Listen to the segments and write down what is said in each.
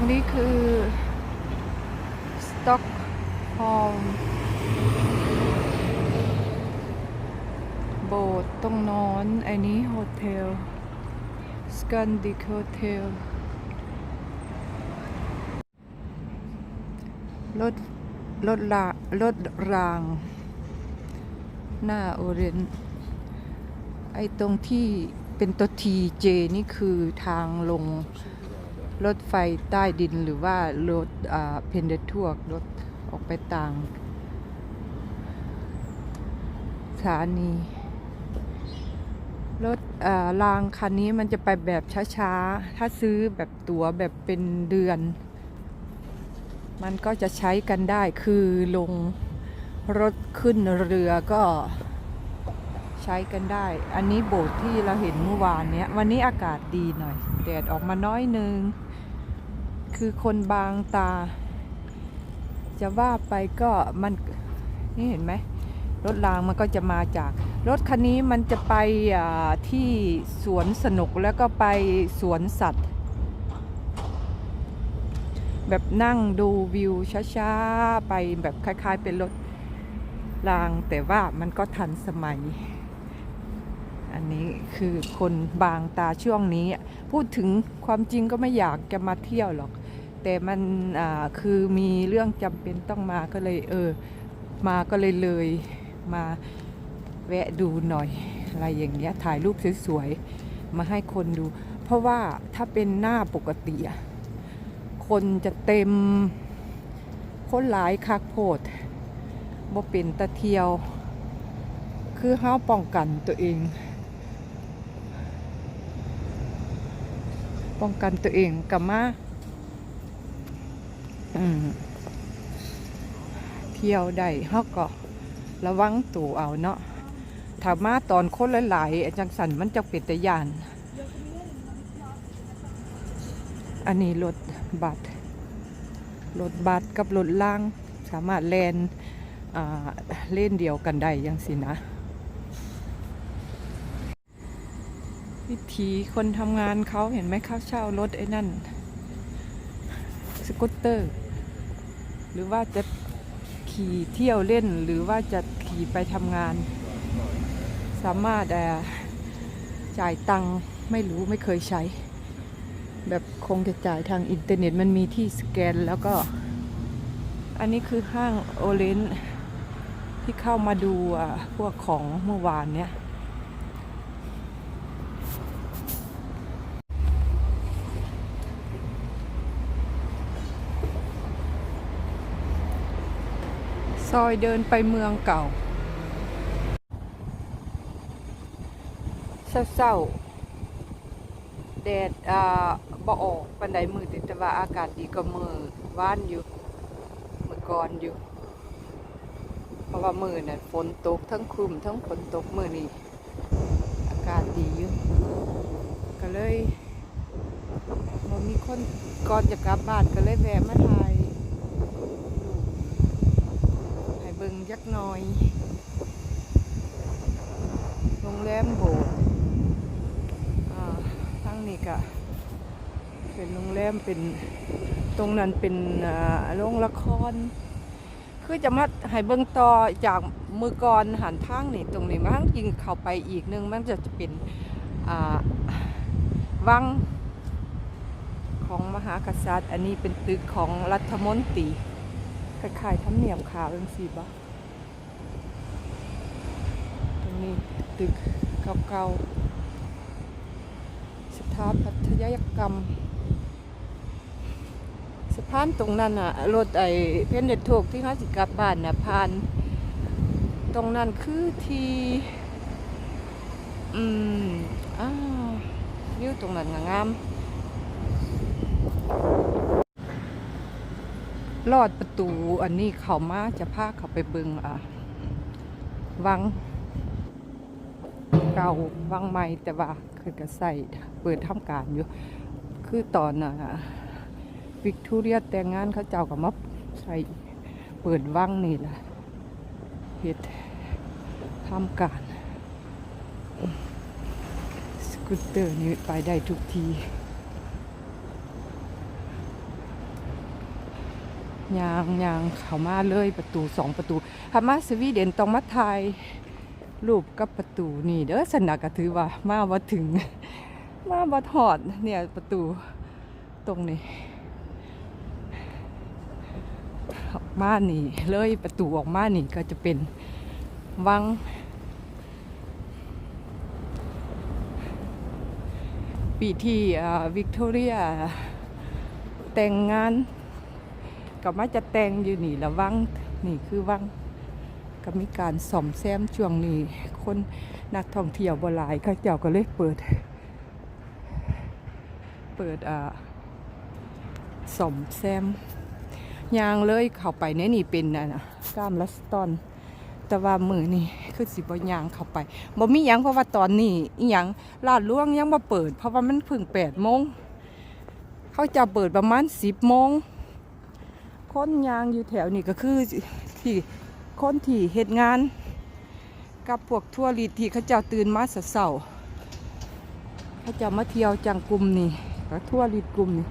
รงนี้คือสต็อกฮอลโบสถ์ตรงนอนอ้นี้โฮเทลสกันดิโฮเทลรถรถลารถราง หน้าโอเรนไอ้ตรงที่เป็นตัวทีเจนี่คือทางลง รถไฟใต้ดินหรือว่ารถเพนเดทัวร์รถออกไปต่างสถานีรถรางคันนี้มันจะไปแบบช้าๆ ถ้าซื้อแบบตั๋วแบบเป็นเดือน มันก็จะใช้กันได้คือลงรถขึ้นเรือก็ใช้กันได้ อันนี้โบสถ์ที่เราเห็นเมื่อวานเนี้ย วันนี้อากาศดีหน่อย แดดออกมาน้อยนึง คือคนบางตา จะว่าไปก็มันนี่เห็นไหมรถรางมันก็จะมาจาก รถคันนี้มันจะไปที่สวนสนุกแล้วก็ไปสวนสัตว์ แบบนั่งดูวิวช้าๆ ไปแบบคล้ายๆเป็นรถราง แต่ว่ามันก็ทันสมัย อันนี้คือคนบางตาช่วงนี้ พูดถึงความจริงก็ไม่อยากจะมาเที่ยวหรอก แต่มันคือมีเรื่องจำเป็นต้องมาก็เลยเออ มาก็เลยเลยมาแวะดูหน่อย อะไรอย่างเงี้ยถ่ายรูปสวยๆ มาให้คนดู เพราะว่าถ้าเป็นหน้าปกติคนจะเต็ม คนหลายคักโพดบ่เป็นตะเทียว คือเฮาป้องกันตัวเอง ป้องกันตัวเองกับมา เที่ยวได้เฮาก็ระวังตัวเอาเนาะถ้ามาตอนคนหลายๆจังสันมันจะเป็นตะยาน อันนี้รถบัสรถบัสกับรถล่าง สามารถแลนอ่าเล่นเดียวกันได้ยังสินะ วิธีคนทำงานเขาเห็นไหมเขาเช่ารถไอ้นั่น สกูตเตอร์ หรือว่าจะขี่เที่ยวเล่นหรือว่าจะขี่ไปทำงาน สามารถเอ่จ่ายตังค์ไม่รู้ไม่เคยใช้ แบบคงจะจ่ายทางอินเทอร์เน็ตมันมีที่สแกนแล้วก็ อันนี้คือห้างโอเลนที่เข้ามาดูพวกของเมื่อวานเนี้ย ซอยเดินไปเมืองเก่า เศร้าๆแดดอ่าบ่ออกปันไดมือติแต่ว่าอากาศดีก็มือว่านอยู่ มือก่อนอยู่ เพราะว่ามือน่ะฝนตกทั้งครึมทั้งฝนตกมือนี่อากาศดีอยู่ ก็เลยบ่มีคนก่อนจะกลับบ้านก็เลยแวะมาถ่ายรูป ให้เบิ่งยักหน่อย โรงแรมโบสถ์ทั้งนี้ก็เป็นโรงแรมเป็นตรงนั้นเป็นโรงละคร คือจะมาให้เบิ่งต่อจากมือก่อนหันทางนี่ตรงนี้มันยิงเข้าไปอีกนึงมันจะเป็นวังของมหากษัตริย์ อันนี้เป็นตึกของรัฐมนตรี คล้ายๆทำเหนียบขาวเป็นสีบ่ตรงนี้ตึกเก่าๆสถาปัตยกรรมสะพานตรงนั้นอะรถไอเพนเด็ดถูกที่เขาสิกลับบ้านน่ะผ่าน ตรงนั้นคือที่ อืมอ้าววิวตรงนั้นงาม ลอดประตูอันนี้เขามาจะพาเขาไปเบิงอะวังเก่าวังใหม่แต่ว่าคือก็ใส่เปิดทำการอยู่ คือตอนน่ะวิกตอเรียแต่งงานเขาเจ้ากับมาใส่เปิดวังนี่แหละเฮ็ดทำการ สกูตเตอร์นี่ไปได้ทุกที ยางยางเข้ามาเลยประตูสองประตูถ้ามาสวีเดนต้องมาถ่ายรูปกับประตูนี่เด้อสนะก็ถือว่ามาบ่ถึง มาบ่ถอดเนี่ยประตูตรงนี้ออกมานี่ เลยประตูออกมานี่ก็จะเป็นวังปีที่วิกตอเรียแต่งงาน กับมาจะแต่งอยู่นี่ละวังนี่คือวังก็มีการส่อมแซมช่วงนี้ คนนักท่องเที่ยวบ่หลายเขาเจ้าก็เลยเปิด เปิดอ่าส่อมแซมยางเลยเข้าไปในนี่เป็นน่ะนะกล้ามลัสตอนแต่ว่ามือนี่คือสิบ่ยางเข้าไปบ่มียังเพราะว่าตอนนี้อียังลาดล่วงยังบ่เปิด เพราะว่ามันเพิ่ง8โมงเขาจะเปิดประมาณ10โมง คนยางอยู่แถวนี้ก็คือที่คนที่เฮ็ดงาน กับพวกทัวริสต์ที่เขาเจ้าตื่นมาเช้าเขาเจ้ามาเที่ยวจังกลุ่มนี่ก็ทัวริสต์กลุ่มนี่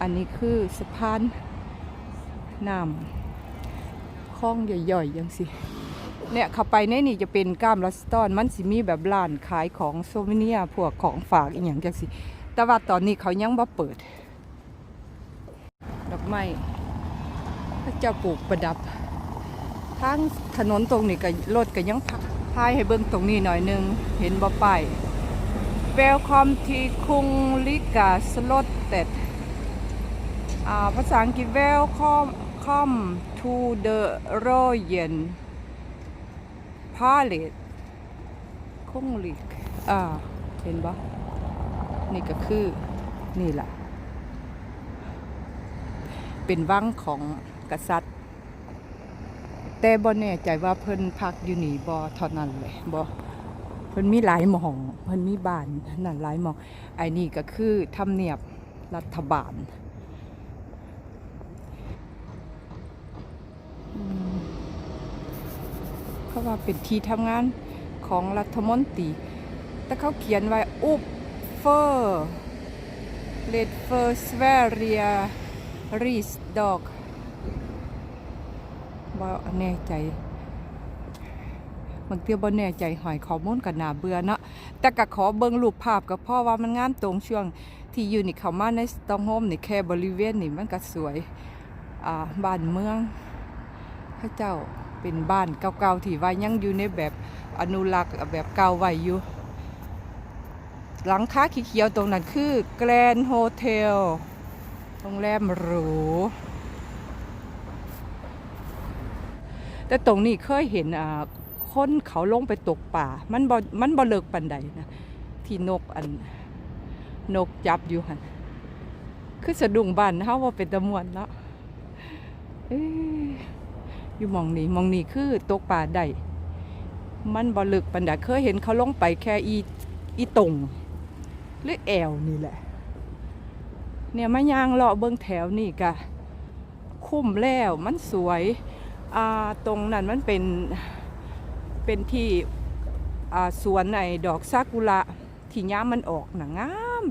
อันนี้คือสะพานน้ำคลองใหญ่ๆยังสิเนี่ยข้าไปในนี่จะเป็นก้ามรัสตอนมันสิมีแบบร้านขายของโซเวเนียพวกของฝากอีกอย่างจังสิแต่ว่าตอนนี้เขายังบ่เปิด ดอกไม้ พระปลูกประดับทางถนนตรงนี้ก็รถก็ยังพายให้เบิ่งตรงนี้หน่อยหนึง เห็นบ่ป้าย Welcome to คุงลิกาสลดเต็ดภาษาอังกฤษ welcome come to the Royal Palace คงลิกอ่าเห็นปะนี่ก็คือ นี่แหละเป็นวังของ กษัตริย์ แต่บ่แน่ใจว่าเพิ่นพักอยู่นี่บ่เท่านั้นเลยบ่เพิ่นมีหลายหมอง เพิ่นมีบ้านนั่นหลายหมองไอ้นี่ก็คือทำเนียบรัฐบาลเขาว่าเป็นที่ทำงานของรัฐมนตรี แต่เขาเขียนไว้อุปเฟอร์เลดเฟอร์สเวเรียรีสดอก บ่แน่ใจบางเทีบ่แน่ใจหอยข้อมูลกันนาเบื่อเนาะแต่ก็ขอเบิ่งรูปภาพก็เพราะว่ามันงามตรงช่วงที่อยู่นี่เข้ามาในสตองโฮมนี่แค่บริเวณนี่มันก็สวยอ่าบ้านเมืองพระเจ้าเป็นบ้านเก่าๆที่ว่ายังอยู่ในแบบอนุรักษ์แบบเก่าไว้อยู่หลังคาเขียวๆตรงนั้นคือแกรนโฮเทลโรงแรมหรู แต่ตรงนี้เคยเห็นคนเขาลงไปตกป่า มันบ่มันบ่เลิกปันใดนะที่นกอันนกจับอยู่หันคือสะดุ้งบ้านเฮาว่าเป็นตะมวนเนาะอยอยู่มองนี้มองนี้คือตกป่าได้มันบ่ลึกปันใดเคยเห็นเขาลงไปแค่อีอีตรงหรือแอวนี่แหละ เนี่ยมายางเลาะเบิ่งแถวนี่กะ คุ้มแล้วมันสวย ตรงนั้นมันเป็นเป็นที่สวนในดอกซากุระที่ย้ามันออกหนะงาม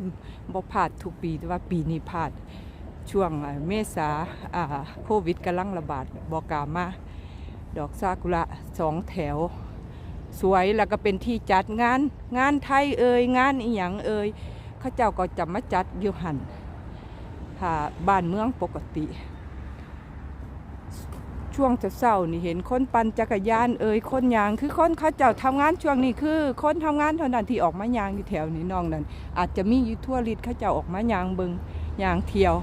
บ่พลาดทุกปีแต่ว่าปีนี้พลาดช่วงเมษาโควิดกำลังระบาดบอกามา ดอกซากุระสองแถว สวยแล้วก็เป็นที่จัดงาน งานไทยเอ่ยงานอีหยังเอ่ยข้าเจ้าก็จะมาจัดอยู่หันถ้าบ้านเมืองปกติ ช่วงเช้าๆนี่เห็นคนปั่นจักรยานเอ่ยคนยางคือคนเขาเจ้าทำงานช่วงนี้คือ คนทำงานเท่านั้นที่ออกมายางอยู่แถวนี้น้องนั้นอาจจะมีอยู่ทั่วฤทธิ์เขาเจ้าออกมายางเบิงยางเที่ยว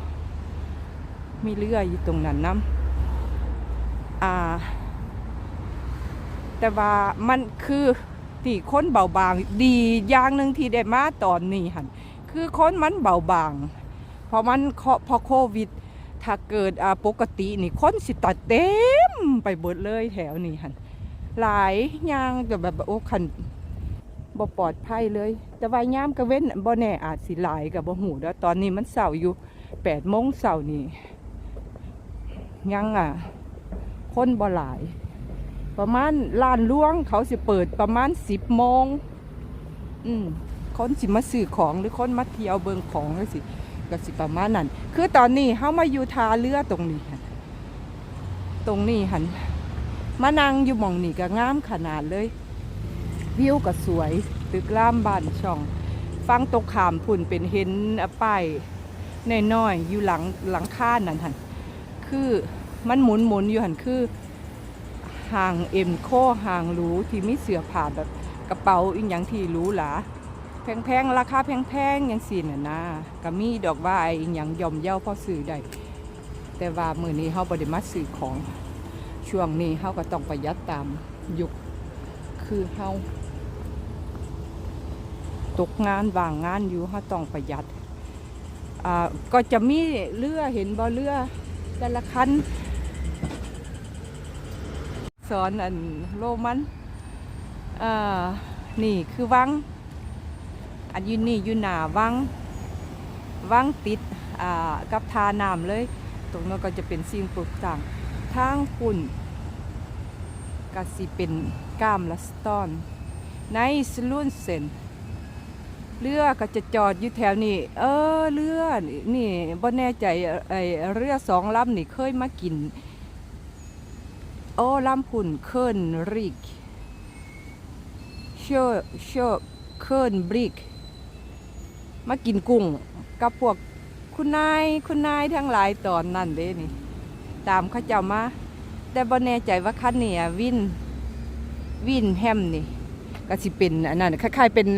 มีเรืออยู่ตรงนั้นน้ำอ่า แต่ว่ามันคือที่คนเบาบางดีอย่างหนึ่งที่ได้มาตอนนี้หันคือคนมันเบาบางเพราะมันพอโควิด ถ้าเกิดปกตินี่คนสิตัดเต็มไปเบิดเลยแถวนี้หันหลายอย่างแต่แบบโอ้คันบ่ปลอดภัยเลย แต่ว่ายามกระเว้นบ่แน่อาจสิหลายกับบ่หูแล้วตอนนี้มันเสาร์อยู่แปดโมงเสาร์นี่ยังอะ คนบ่หลาย ประมาณลานล่วงเขาสิเปิดประมาณสิบโมงอืมคนสิมาซื้อของหรือคนมาเที่ยวเบิงของเลยสิ ก็สิประมาณนั้น คือตอนนี้เขามาอยู่ทาเรือตรงนี้ตรงนี้หันมานั่งอยู่มองนี่ก็งามขนาดเลย วิวก็สวย ตึกล่ามบ้านช่อง ฟังตกขามพุ่นเป็นเห็นป้ายน้อยๆอยู่หลังหลังค่านั่นหันคือมันหมุนหมุนอยู่หันคือห่างเอ็มโคห่างหรูที่มีเสือผ่าแบบกระเป๋าอีกอย่างที่หรูหรา แพงๆราคาแพงๆอย่างสิน่ะนะก็มีดอกว่าอีกอย่างย่อมเย่าพอซื้อได้แต่ว่ามือนี้เฮาบ่ได้มาซื้อของช่วงนี้เฮาก็ต้องประหยัดตามยุคคือเฮาตกงานว่างงานอยู่เฮาต้องประหยัดอ่าก็จะมีเรือเห็นบ่เรือแต่ละคันสอนอันโรมันอ่านี่คือวัง อันยูนี่อยู่หนาวังวังติดอ่ากับทาน้ำเลย ตรงนั้นก็จะเป็นสิ่งปลูกสร้างทางคุณกสิเป็นก้ามลัสตอน ในสลุนเซนเรือก็จะจอดอยู่แถวนี้ เออเรือนี่นี่บ่แน่ใจไอเรือสองลำนี่เคยมากิน โอ้ลำพุ่นเคิร์นริกเชอเชอเคิร์นบริก มากินกุ้งกับพวกคุณนายคุณนายทั้งหลายตอนนั่นเด้นี่ ตามเขาเจ้ามา แต่บ่แน่ใจว่าคันนี้อะวินวินแฮมนี่ ก็สิเป็นอันนั้นคล้ายๆเป็น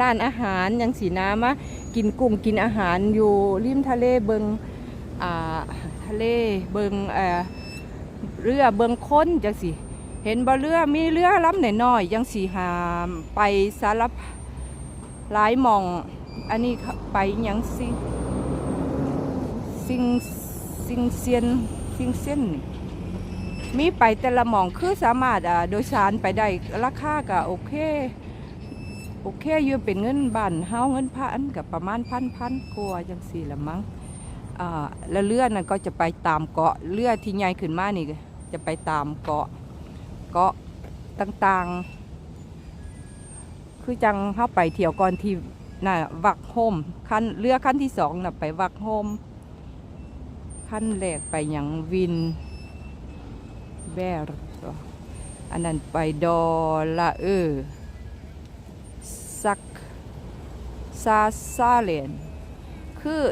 ร้านอาหารยังสีน้ำมากินกุ้งกินอาหารอยู่ริมทะเลเบิงทะเลเบิงเรือเบิงค้นจังสิเห็นบ่เรือมีเรือลำหน้อยๆยังสีหามไปสารหลายมอง อันนี้ไปยังสิซิงซิงเซียนซิงเซียนมีไปแต่ละหมองคือสามารถอ่าโดยสารไปได้ราคาก็โอเคโอเคอยู่เป็นเงินบ้านเฮาเงินพันกับประมาณพันพันกว่าจังสี่ละมั้งอ่าแล้วเรือนั่นก็จะไปตามเกาะเรือที่ใหญ่ขึ้นมานี่จะไปตามเกาะเกาะต่างๆ คือจังเฮาไปเที่ยวก่อนที่ น่ะวักโฮมคันเรือคันที่สองน่ะไปวักโฮมขั้นแรกไปอย่างวินแบร์อันนั้นไปดอละเออซักซาซาเลนคือ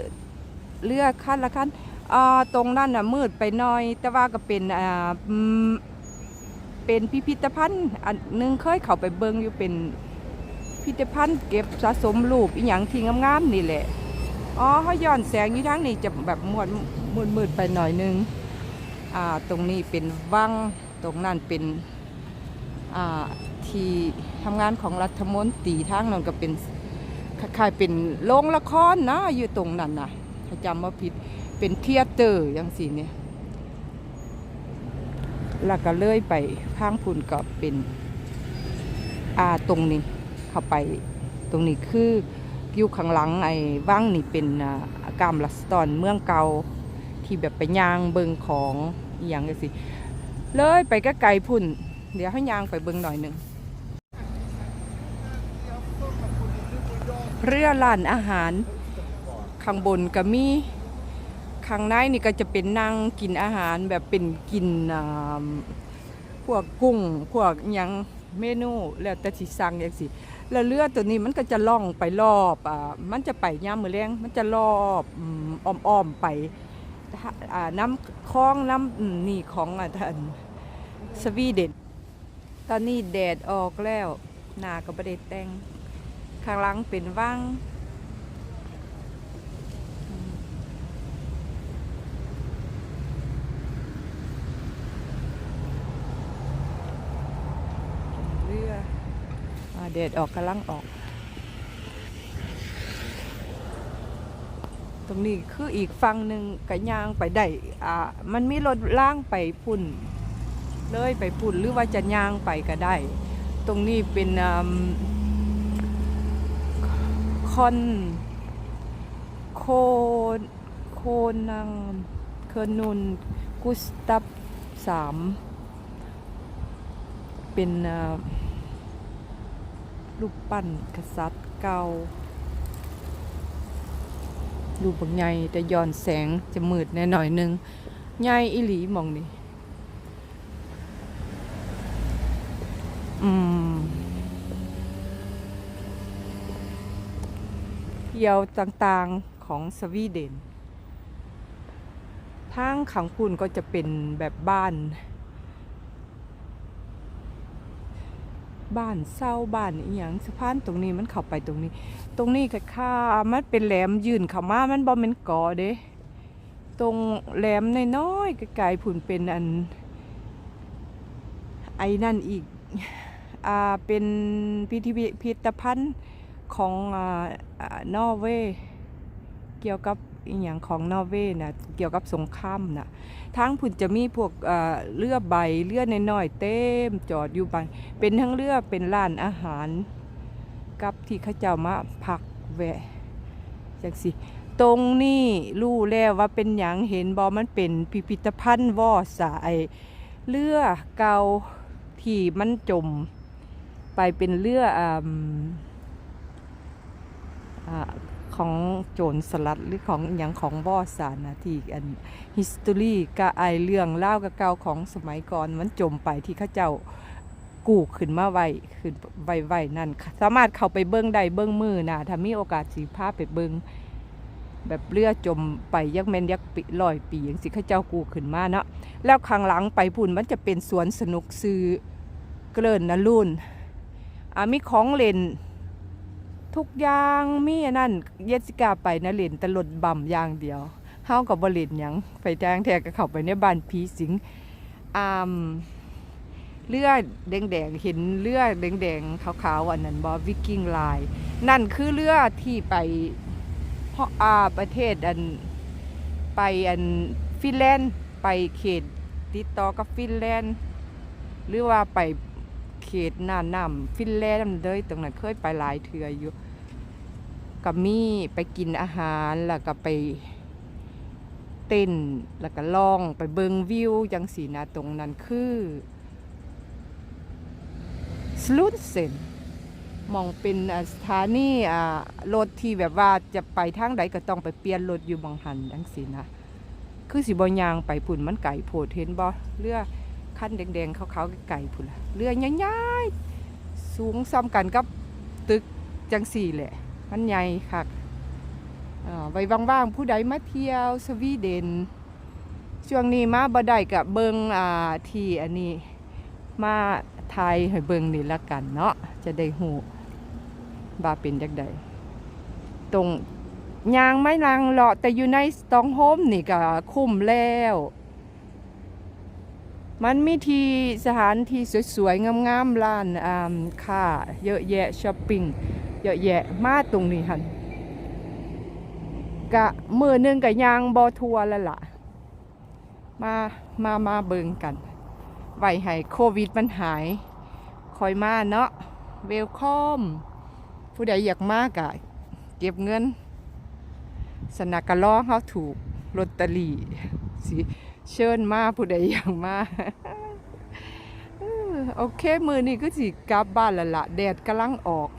เรือขั้นละขั้นอ่าตรงนั้นน่ะมืดไปหน่อย แต่ว่าก็เป็นอ่าเป็นพิพิธภัณฑ์อันนึงเคยเข้าไปเบิงอยู่เป็น พิพิธภัณฑ์เก็บสะสมรูปอีหยังที่งามๆนี่แหละ อ๋อเขาย้อนแสงอยู่ทางนี้จะแบบมวดมืดมืดๆไปหน่อยนึง อ่า ตรงนี้เป็นวัง ตรงนั้นเป็น อ่า ที่ทำงานของรัฐมนตรีทางนั้นก็เป็นคล้ายๆเป็นโรงละครนะอยู่ตรงนั้นนะถ้าจำว่าผิด เป็นเทียเตอร์อย่างสิเนี่ยแล้วก็เลื่อยไปข้างพุ่นก็เป็น อ่า ตรงนี้ เข้าไปตรงนี้คืออยู่ข้างหลังไอ้ว่างนี่เป็นอากามลัสตอนเมืองเก่าที่แบบไปย่างเบิงของอย่างจังสิเลยไปก็ไกลพุ่น เดี๋ยวให้ย่างไปเบิงหน่อยหนึ่งเรือร้านอาหาร ข้างบนก็มีข้างในนี่ก็จะเป็นนั่งกินอาหารแบบเป็นกินพวกกุ้ง พวกยังเมนูแล้วแต่สิสั่งอย่างสิ แล้วเรือตัวนี้มันก็จะล่องไปรอบอ่ามันจะไปย่ามมือแรงมันจะรอบอ้อมๆไปอ่าน้ำคลองน้ำนี่ของอะท่านสวีเดน ตอนนี้แดดออกแล้วหนาก็ประเด็แต่งข้างหลังเป็นว่างอืมเรือ อ่แดดออกกำลังออก ตรงนี้คืออีกฝั่งหนึ่งกระยางไปได้อ่ามันมีรถล่างไปพุ่น เลยไปพุ่นหรือว่าจะยางไปก็ได้ ตรงนี้เป็นอคอนโคนโคนังเคิร์นุนกุสตับสามเป็นอ รูปปั้นกษัตริย์เก่ารูปบางใหญ่แต่ย้อนแสงจะมืดแน่หน่อยนึงใหญ่อีหลีมองนี่อืมเที่ยวต่างๆของสวีเดนทางขังคุณก็จะเป็นแบบบ้าน บ้านเศร้าบ้านอีหยังสะพานตรงนี้มันเข้าไปตรงนี้ ตรงนี้ก็ค่ามันเป็นแหลมยืนเข้ามามันบ่แม่นกอเด้ตรงแหลมน้อยๆไกลๆผุนเป็นอัน ไอ้นั่นอีกอ่าเป็นพิพิพิธภัณฑ์ของอ่าอ่านอร์เวย์เกี่ยวกับ อีหยังของนอร์เวย์นะเกี่ยวกับสงครามนะทางผุนจะมีพวกอ่าเรือใบเรือน้อยๆเต็มจอดอยู่บางเป็นทั้งเรือเป็นร้านอาหาร กับที่เขาเจ้ามาพักแวะจังสิตรงนี้รู้แล้วว่าเป็นหยังเห็นบอมันเป็นพิพิธภัณฑ์วอสายเรือเก่าที่มันจม ไปเป็นเรืออ่าอ่า ของโจรสลัดหรือของอย่างของวอสารนะที่อัน history ก็ไอเรื่องเล่ากับเก่าของสมัยก่อนมันจมไปที่ข้าเจ้ากูขึ้นมาไวขึ้นไวไวนั่นสามารถเข้าไปเบิ้องได้เบิ้องมือนะถ้ามีโอกาสสีภาพไปเบิ้องแบบเรือจมไปยักแมนยักปีลอยปีอย่างสิข้าเจ้ากูขึ้นมาเนาะแล้วข้างหลังไปพุ่นมันจะเป็นสวนสนุกซื้อเกลิ่นนะรุ่นอ่ามีของเล่น ทุกอย่างมีอันนั่นเยสิกาไปนะเล่นแต่รถบ่ำอย่างเดียวเฮากับบ่เล่นหยังไปแจ้งแท้ก็เข้าไปในบ้านผีสิงอ่ามเรือดแดงๆเห็นเรือดแดงๆขาวๆอันนั้นบ่วิกิ้งไลน์นั่นคือเรือที่ไปเพราะอาประเทศอันไปอันฟินแลนด์ไปเขตติดต่อกับฟินแลนด์หรือว่าไปเขตน่านน้ำฟินแลนด์เลยตรงนั้นเคยไปหลายเทืออยู่ กับมีไปกินอาหารแล้วก็ไปเต้นแล้วก็ล่องไปเบิงวิวจังสีนะตรงนั้นคือสลุนเซนมองเป็นสถานีอ่ารถที่แบบว่าจะไปทางใดก็ต้องไปเปลี่ยนรถอยู่บางหันจังสินะคือสิบอยางไปพุ่นมันไก่โผดเห็นบ่เรือขั้นแดงๆขาวๆไก่พุ่นเรือใหญ่ๆสูงซ้ำกันกับตึกจังสี่แหละ มันใหญ่ค่ะไว้ว่างๆผู้ใดมาเที่ยวสวีเดน ช่วงนี้มาบ่ได้กับเบิงอ่าที่อันนี้มาไทยให้เบิงนี่ละกันเนาะจะได้หูบาเป็นจักใดตรงยางไม่นางเลาะแต่อยู่ในสตองโฮมนี่ก็คุ้มแล้ว มันมีที่สถานที่สวยๆงามๆร้านอ่าค่าเยอะแยะช้อปปิ้ง เยอะแยะมาตรงนี้หันกะมือหนึงกับยางบอทัวร์แล้วล่ะ มามามาเบิงกันไว้ให้โควิดมันหาย คอยมาเนาะเวลคอม ผู้ใดอยากมากะเก็บเงิน สนากกะล้อเขาถูกลอตเตอรี่สิเชิญมาผู้ใดอยากมาโอเค มือนี้ก็สิกลับบ้านละละแดดกำลังออก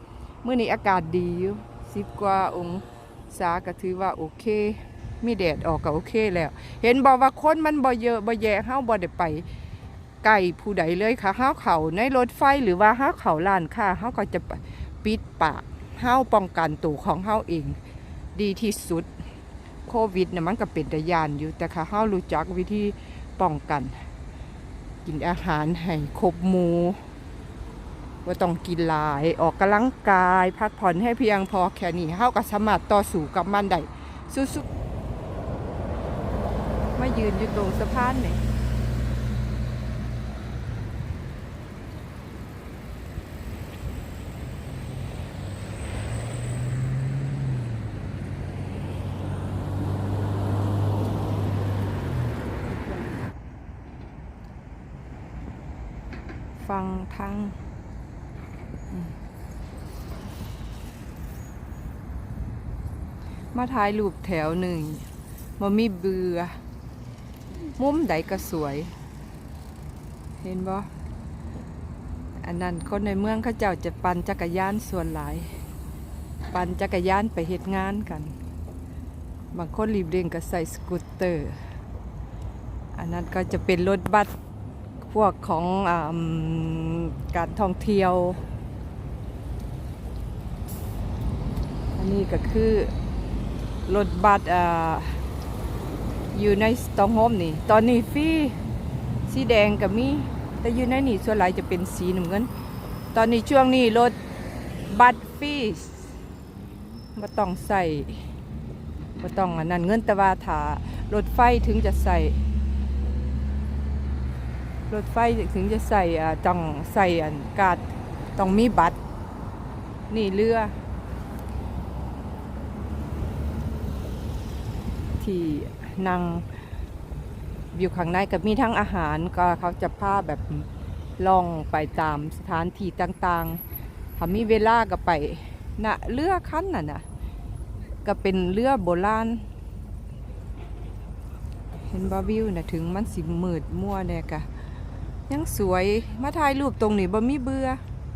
มื่อนี้อากาศดีอยู่สิบกว่าองศาก็ถือว่าโอเค มีแดดออกก็โอเคแล้ว เห็นบอกว่าคนมันบ่เยอะบ่แยะเฮาบ่ได้ไปไก่ผู้ใดเลยค่ะห้าเขาในรถไฟหรือว่าห้าเขาล้านค่ะห้าก็จะปิดปากห้าป้องกันตัวของห้าเอง ดีที่สุดโควิดเนี่ยมันก็เป็นตะยานอยู่แต่ค่ะห้ารู้จักวิธีป้องกัน กินอาหารให้ครบหมู ว่าต้องกินหลายออกกำลังกาย พักผ่อนให้เพียงพอแค่นี้ห้าวก็สมารถต่อสู้กับมันได้สู้ๆมายืนอยู่ตรงสะพานนี่ฟังทางอืม มาถ่ายรูปแถวหนึ่งมามีเบือ มุมใดก็สวย เห็นบ่อันนั้นคนในเมืองเขาเจ้าจะปั่นจักรยานส่วนหลาย ปั่นจักรยานไปเหตุงานกัน บางคนรีบเร่งก็ใส่สกูตเตอร์ อันนั้นก็จะเป็นรถบัสพวกของอการท่องเที่ยว อันนี้ก็คือ รถบัสออยู่ในสตองโฮมนี่ ตอนนี้ฟรีสีแดงก็มีแต่อยู่ในนี่ส่วนใหญ่จะเป็นสีน้ำเงิน ตอนนี้ช่วงนี้รถบัสฟรีบ่ต้องใส่บ่ต้องนนั้นเงินแต่ว่าถารถไฟถึงจะใส่ รถไฟถึงจะใส่ต้องใส่อันการ์ดต้องมีบัตรนี่เรือ ที่นั่งอยู่ข้างในก็มีทั้งอาหารก็เขาจะพาแบบล่องไปตามสถานที่ต่างๆถ้ามีเวลาก็ไปนะเรือคันน่ะนะก็เป็นเรือโบราณเห็นบาวิวนะถึงมันสิมืดมั่วเนี่ยกะยังสวยมาถ่ายรูปตรงนี้บ่มีเบื่อ